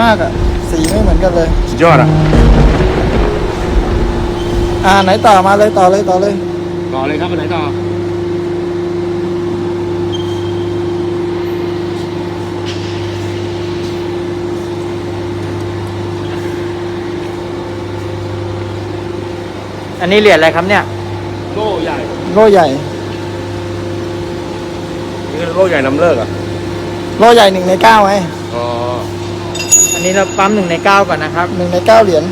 มากอะ สีไม่เหมือนกันเลย สุดยอดอะอ่าไหนต่อมาเลยต่อเลยต่อเลย ต่อเลยครับไปไหนต่ออันนี้เหรียญอะไรครับเนี่ยโล่ใหญ่โล่ใหญ่นี่โล่ใหญ่น้ำเลิกอะโล่ใหญ่หนึ่งในเก้าไงอ๋อ อันนี้เราปั๊มหนึ่งในเก้าก่อนนะครับ หนึ่งในเก้าเหรียญ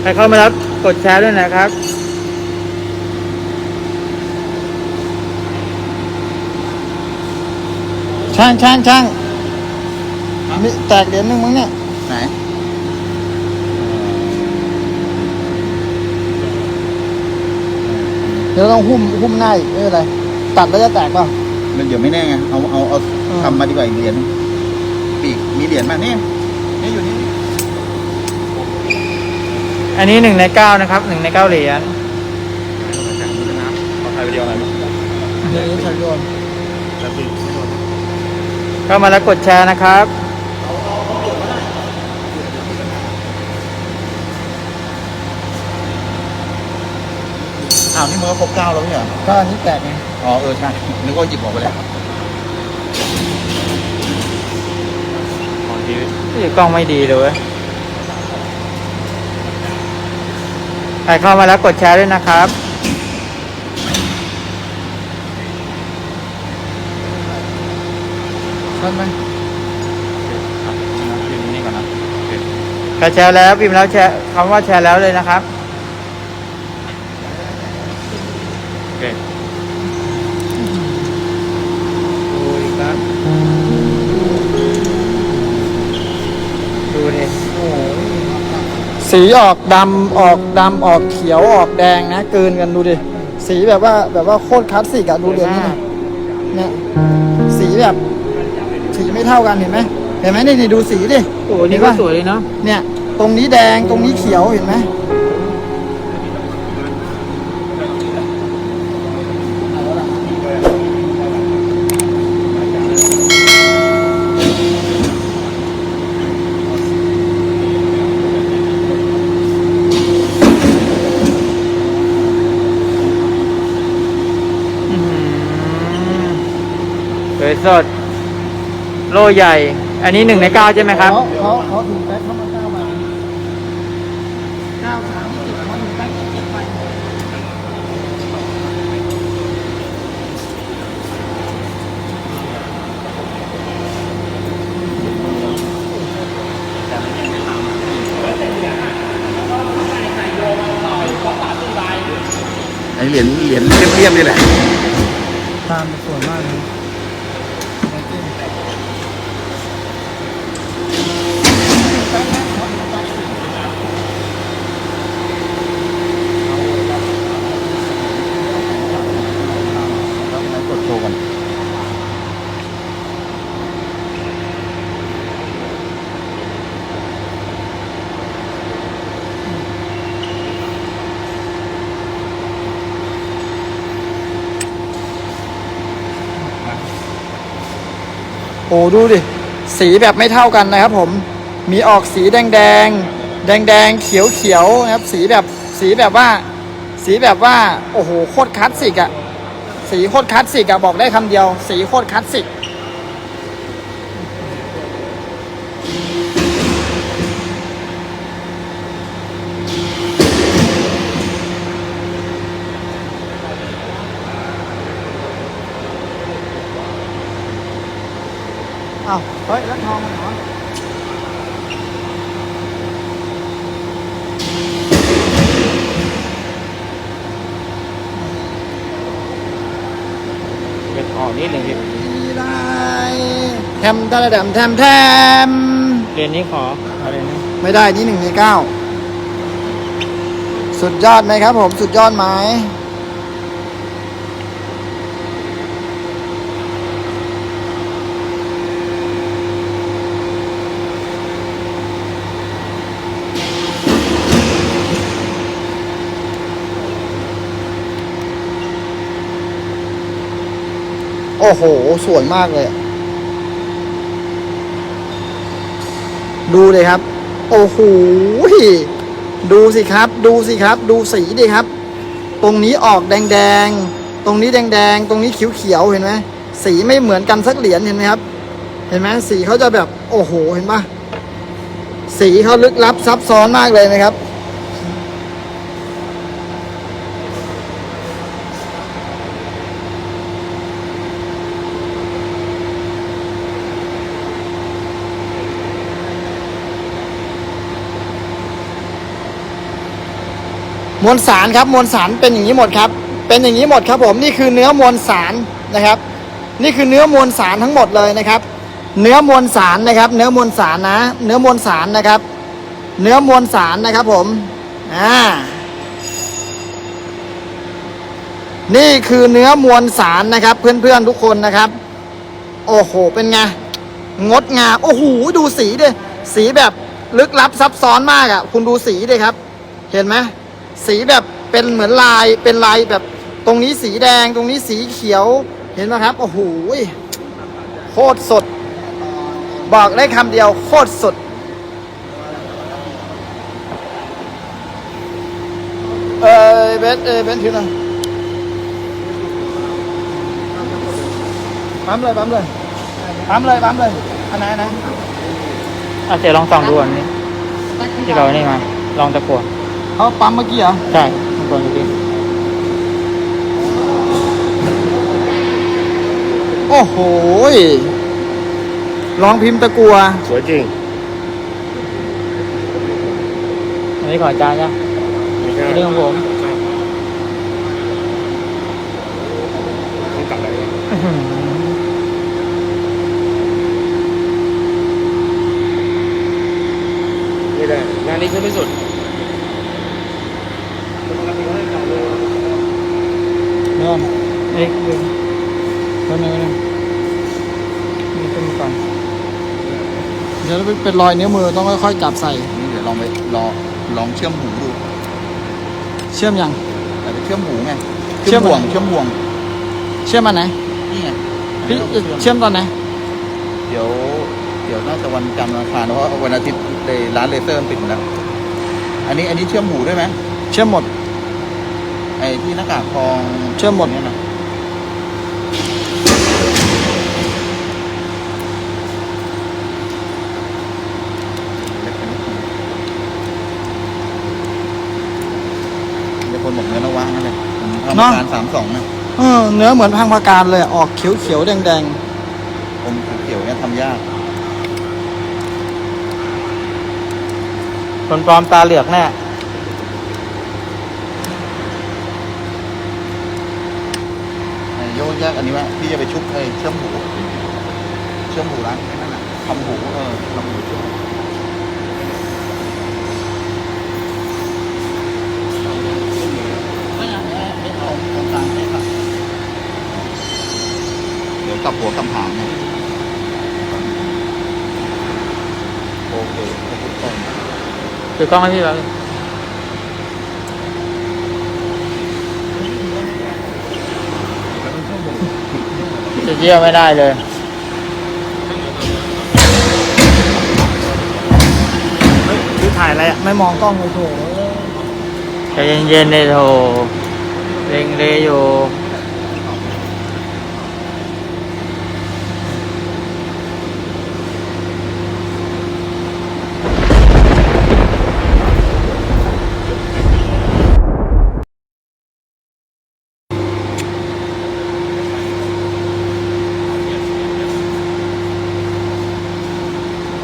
ใครเข้ามารับกดแชร์ด้วยนะครับช่างช่างช่างมีแตกเหรียญหนึ่งมั้งเนี่ย ไหน เดี๋ยวต้องหุ้มหุ้มหน้าอีกไม่เป็นไร ตัดแล้วจะแตกเปล่ามันเดี๋ยวไม่แน่ไง เอาเอาเอาอืมทำมาดีกว่าอีกเหรียญหนึ่ง ปีกมีเหรียญมาเนี่ยนี่อยู่นี่อันนี้หนึ่งในเก้านะครับหนึ่งในเก้าเหรียญขอใครไปเดียวอะไรมั้งเดี๋ยวนี้ใช้โยนแล้วปีไม่โดนเข้ามาแล้วกดแชร์นะครับอ้าวนี่มันก็ครบเก้าแล้วไม่ใช่เหรอก็อันนี้แตกไงอ๋อเออใช่นึกว่าหยิบออกไปแล้ว ขอทีนี้นี่กล้องไม่ดีเลยเว้ยใครเข้ามาแล้วกดแชร์ด้วยนะครับชัดไหมพิมพ์นี่ก่อนนะโอเคใครแชร์แล้วพิมพ์แล้วแชร์คำว่าแชร์แล้วเลยนะครับ โอเค ดูดิครับ ดูดิโอ้โห สีออกดำออกดำออกเขียวออกแดงนะเกินกันดูดิสีแบบว่าแบบว่าโคตรคลาสสิกอะดูเหรียญนี้นะเนี่ยสีแบบ สีไม่เท่ากันเห็นไหมเห็นไหมนี่นี่ดูสีดิโอ้โหนี่ก็สวยเลยเนาะเนี่ย ตรงนี้แดงตรงนี้เขียวเห็นไหม สด โลใหญ่ อันนี้หนึ่งในเก้าใช่ไหมครับเขาเขาเขาถึงแป๊กเข้ามาเก้ามาเก้าสามสิบเขาถึงแป๊กเก็บไปไอเหรียญเหรียญเรียบๆนี่แหละ ตามสวยมากเลย กดโชว์กัน โอ้ดูดิ สีแบบไม่เท่ากันนะครับผม มีออกสีแดงแดงแดงแดงเขียวเขียวนะครับ สีแบบสีแบบว่า สีแบบว่า โอ้โหโคตรคลาสสิกอะสีโคตรคลาสสิกอะบอกได้คำเดียว สีโคตรคลาสสิก เฮ้ยแล้วทองมันเหรอเป็นออกนิดหนึ่งพี่มีลายแทมแทมแทมแทมเหรียญนี้ขออะไรนะไม่ได้นี่หนึ่งในเก้า สุดยอดไหมครับผม สุดยอดไหม โอ้โห สวยมากเลย ดูเลยครับ โอ้โหดูสิครับ ดูสิครับ ดูสีดิครับ ตรงนี้ออกแดงๆ ตรงนี้แดงๆ ตรงนี้เขียวๆ เห็นไหม สีไม่เหมือนกันสักเหรียญเห็นไหมครับ เห็นไหมสีเขาจะแบบ โอ้โห เห็นปะสีเขาลึกลับซับซ้อนมากเลยนะครับ มวลสารครับมวลสารเป็นอย่างนี้หมดครับ เป็นอย่างนี้หมดครับผมนี่คือเนื้อมวลสารนะครับ นี่คือเนื้อมวลสารทั้งหมดเลยนะครับ เนื้อมวลสารนะครับ เนื้อมวลสารนะ เนื้อมวลสารนะครับ เนื้อมวลสารนะครับ ผมอ่านี่คือเนื้อมวลสารนะครับ เพื่อนๆทุกคนนะครับ โอ้โหเป็นไงงดงามโอ้โหดูสีดิสีแบบลึกลับซับซ้อนมากอะ่ะ คุณดูสีดิครับ เห็นไหม สีแบบเป็นเหมือนลายเป็นลายแบบตรงนี้สีแดงตรงนี้สีเขียวเห็นไหมครับ โอ้โหโคตรสด บอกได้คำเดียวโคตรสดเออเบสเออเบสถือหน่อยปั๊มเลยปั๊มเลยปั๊มเลยปั๊มเลยอันไหนอันไหนอะเดี๋ยวลองส่องดูอันนี้ที่เรานี่มาลองตะกั่ว เขาปั๊มเมื่อกี้เหรอ ใช่ตะกั่วเมื่อกี้โอ้โหยลองพิมพ์ตะกัว สวยจริงอันนี้ของอาจารย์จ้ะไม่ใช่อันนี้ของผมต้องกลับอะไรอื้อหือนี่แหละงานนี้คือที่สุด เนื้อนี่คือเนื้อเนื้อเนื้อนี่ขึ้นก่อนเดี๋ยวเป็นรอยนิ้วมือต้องค่อยๆจับใส่นี่เดี๋ยวลองไปลองลองเชื่อมหูดูเชื่อมยังแต่ไปเชื่อมหูไงเชื่อมห่วงเชื่อมห่วง เชื่อมอันไหนนี่ไงพี่เชื่อมตอนไหนเดี๋ยวเดี๋ยวน่าจะวันจันทร์วันอังคารเพราะวันอาทิตย์เลยร้านเลเซอร์ปิดหมดแล้ว อันนี้อันนี้เชื่อมหูด้วยไหมเชื่อมหมด ไอ้ที่หน้ากากทองเชื่อมหมดเนี่ยนะเดี๋ยวคนบอกเนื้อนวะนั่นเลยผมทำการสามสองนะเออเนื้อเหมือนพังพากาศเลยออกเขียวๆแดงผมเขียวๆเนี่ยทำยากคนปลอมตาเหลือกแน่ ไอ้ โยกยกอันนี้ว่พี่จะไปชุบไอ้เชื่อมหูเชื่อมหูร้านนั่นน่ะทำหูเออทำหูชื่อมหูไม่เอาไม่เอาตรงกลางไม่ค่ะเดี๋ยวกลับหัวคำถามไงโอเคขอบคุณก่อนถือกล้องให้พี่แล้ว เยี่ยวไม่ได้เลยๆคือถ่ายอะไรอะไม่มองกล้องเลยโถใจเย็นๆเลยโถเร่งเลยอยู่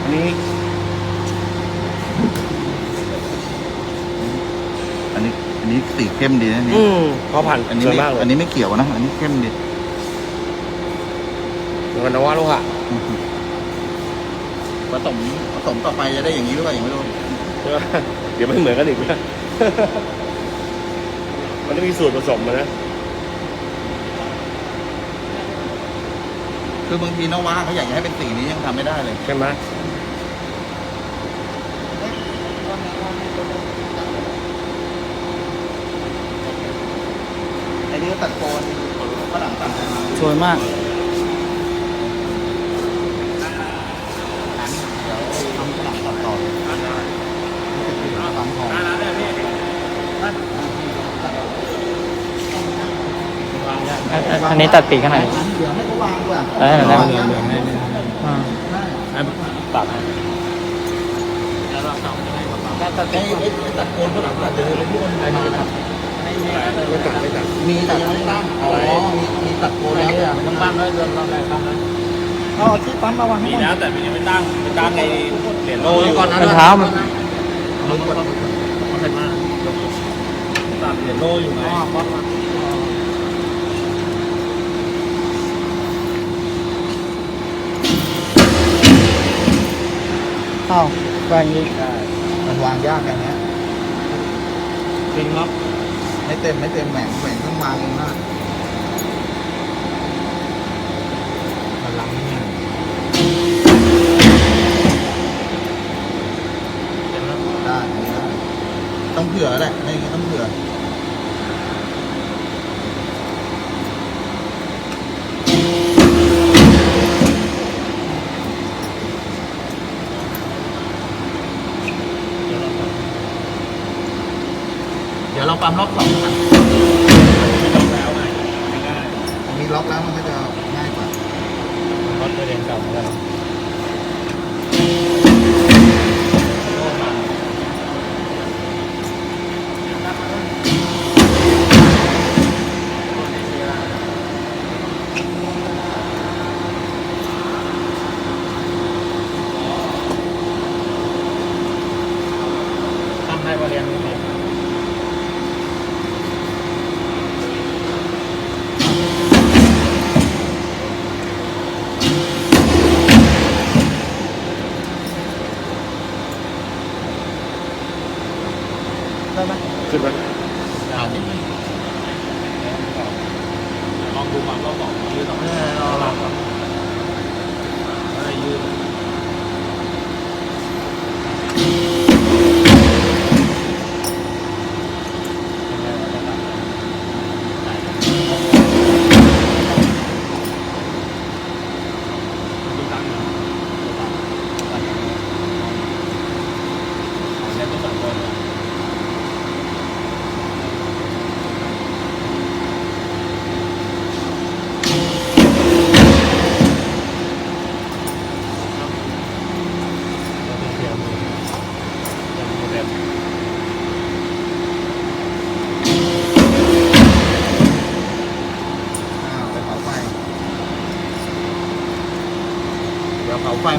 อันนี้ อันนี้ อันนี้สีเข้มดีนะนี่ อืม พอผ่านอันนี้สวยไม่มากเลยอันนี้ไม่เกี่ยวนะ อันนี้เข้มดีมันนวะลูกอะผสมผสมต่อไปจะได้อย่างนี้หรือเปล่ายังไม่รู้ เดี๋ยวไม่เหมือนกันอีกนะ มันต้องมีสูตรผสมมานะคือบางทีนว่าเขาอยากจะให้เป็นสีนี้ยังทำไม่ได้เลย ใช่ไหม นี่ก็ตัดโคนฝรั่งตัดสวยมากเดี๋ยวทำฝรั่งตัดต่อปั๊มทองอันนี้ตัดปีกข้างในเหลืองให้เขาวางด้วยเออแล้วอ่าปรับให้ตัดไอ้ตัดโคนฝรั่งตัดเลยเป็นที่คนไทยมาครับ ไม่ตัดไม่ตัดมีแต่ยังไม่ตั้งอ๋อมีมีตัดโคนแล้วเนี่ยต้องปั้นด้วยเดินรอบแรกปั้นนะเอาที่ปั๊มมาวางให้มีหมดแล้วแต่มันยังไม่ตั้งไม่ตั้งในเหรียญโลอยู่ก่อนนะเท้ามันมึงกดเห็นมาตัดเหรียญโลอยู่ไงอ้าววางอย่างนี้มันวางยากอย่างเงี้ยจริงครับ ไม่เต็มไม่เต็มแหว่งแหว่งต้องวางเองนะมันลังนี่ได้อันนี้ได้ต้องเผื่อแหละไม่อย่างงี้ต้องเผื่อเดี๋ยวเราปั๊มรอบสอง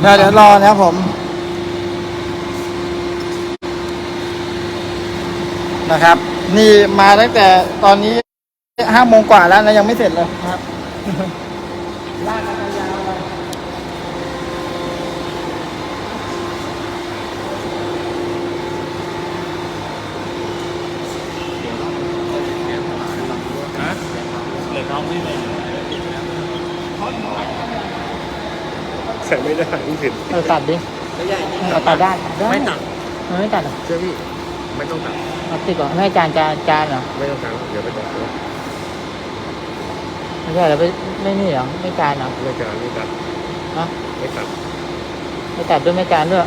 เดี๋ยวเดี๋ยวรอนะครับผม นะครับ นี่มาตั้งแต่ตอนนี้ห้าโมงกว่าแล้วนะยังไม่เสร็จเลยครับลากกันยาวเลย ฮะเหลือท้องที่ไหนใส่ ไม่ได้พี่ผิดเออตัดดิเราตัดได้ได้ไม่ตัดมันไม่ตัดเหรอเชื่อพี่ไม่ต้องตัดเอาติดก่อนไม่ให้จานจานจานเหรอไม่ต้องตัดเดี๋ยวไปตัดไม่ใช่เหรอไม่ไม่นี่เหรอไม่จานเหรอไม่จานไม่ตัดฮะไม่ตัดไม่ตัดด้วยไม่จานด้วย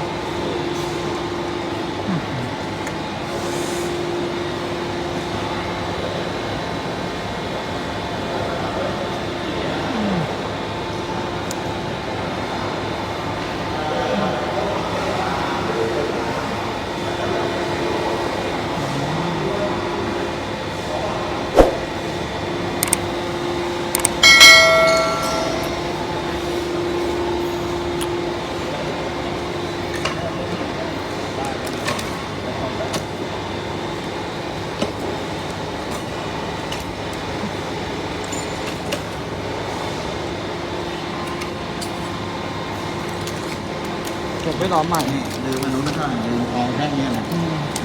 เก็บไว้รอใหม่นี่ลืมมันรู้นะท่านลืมทองแท่งเนี้ยนะ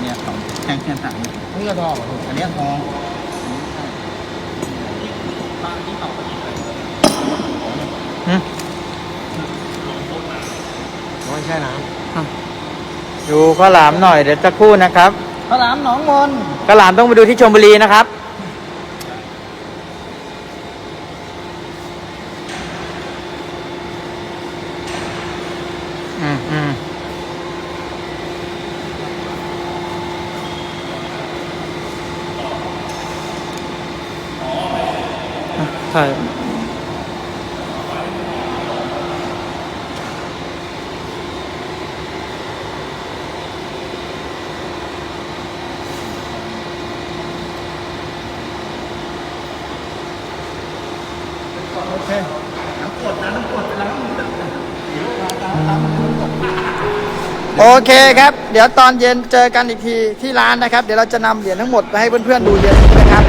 เนี่ยสองแท่งแค่สามเนี่ยนี่ก็ทองอันเนี้ยทองอันหึไม่ใช่น้ดูข้าวหลามหน่อยเดี๋ยวจะครู่นะครับข้าวหลามหนองมนข้าวหลามต้องไปดูที่ชมบุรีนะครับ โอเคครับ เดี๋ยวตอนเย็นเจอกันอีกทีที่ร้านนะครับ เดี๋ยวเราจะนำเหรียญทั้งหมดไปให้เพื่อนๆดูเย็นนี้นะครับ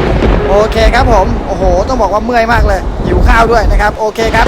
โอเคครับผม โอ้โห ต้องบอกว่าเมื่อยมากเลยหิวข้าวด้วยนะครับ โอเคครับ